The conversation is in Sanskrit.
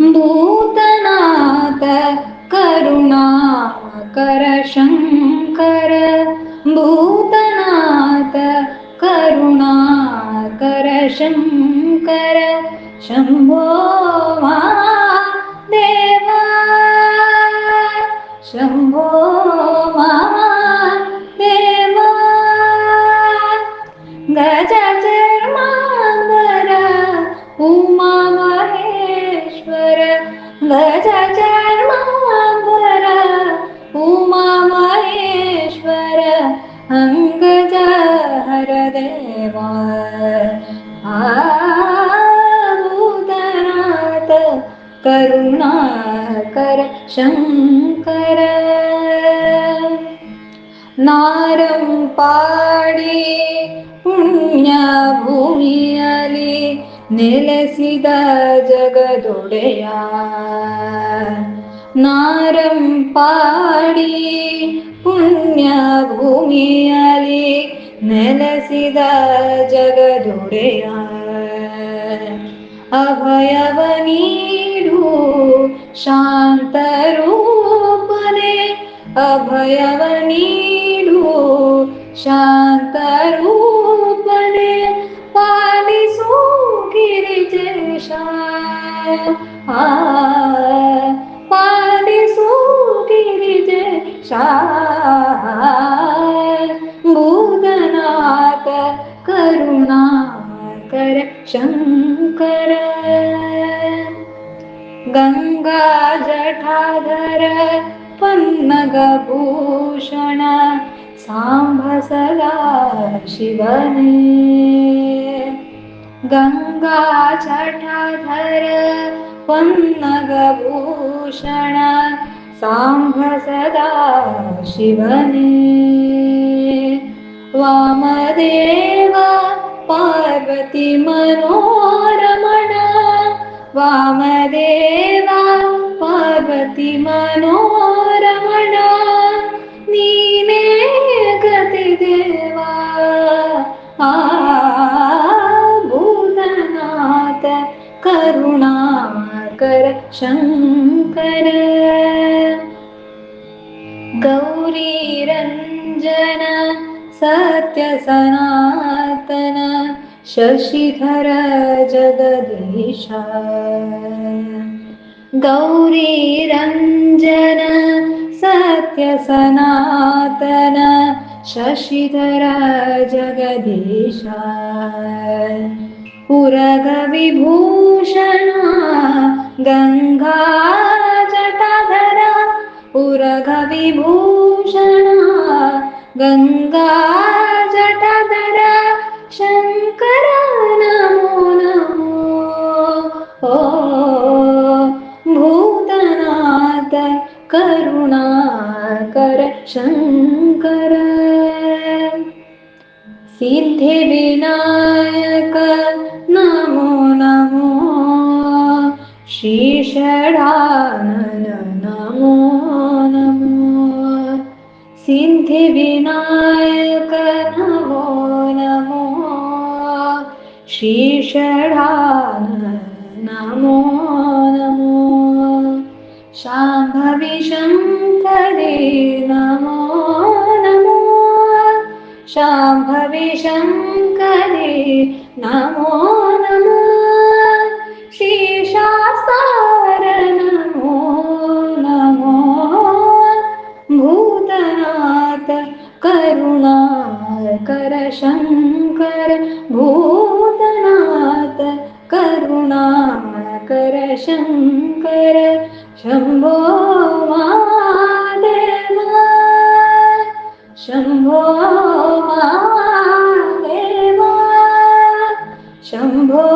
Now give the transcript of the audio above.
भूतनाथ करुणाकर शङ्कर भूतनाथ करुणाकर शङ्कर शम्भो मा शम्भो मा गज चर्माङ्गर उमा महेश्वर गज चर्माङ्गर उमा महेश्वर अङ्गजहर देवा भूतनाथ करुणाकर शङ्कर। नारं पाडि पुण्यभूमियलि ನೆಲೆಸಿದ ಜಗದೊಡೆಯ ನಾರಂ ಪಾಡಿ ಪುಣ್ಯ ಭೂಮಿಯಲಿ ನೆಲೆಸಿದ ಜಗದೊಡೆಯ ಅಭಯವ ನೀಡು ಶಾಂತರೂಪನೆ ಅಭಯವ ನೀಡು ಶಾಂತರೂಪನೆ पालि सुदनात् करुणा कर शङ्कर। गङ्गा जठाधर पन्नगभूषण गभूषण सदा शिवने। गङ्गा जठाधर पन्नगभूषण साम्भ सदा शिवने। वामदेव पार्वती मनोरमण वामदेवा पार्वती मनोरमण करुणाकर शङ्कर गौरीरञ्जन सत्यसनातन शशिधर जगदीश। गौरीरञ्जन सत्यसनातन शशिधर जगदीश पुरगविभूषण गङ्गा पुरगविभूषण गङ्गा जटाधर शङ्कर नमो नमो। ओ भूतनाथ करुणाकर शङ्कर। सिद्धिविनायक श्रीषडानन नमो नमो सिद्धिविनायक नमो नमो श्रीषडान नमो नमो शाम्भवि शङ्करे नमो नमो शाम्भवि शङ्करे नमो नमो करुणाकर शङ्कर भूतनाथ करुणाकर शङ्कर शम्भो महादेवा शम्भो महादेवा शम्भो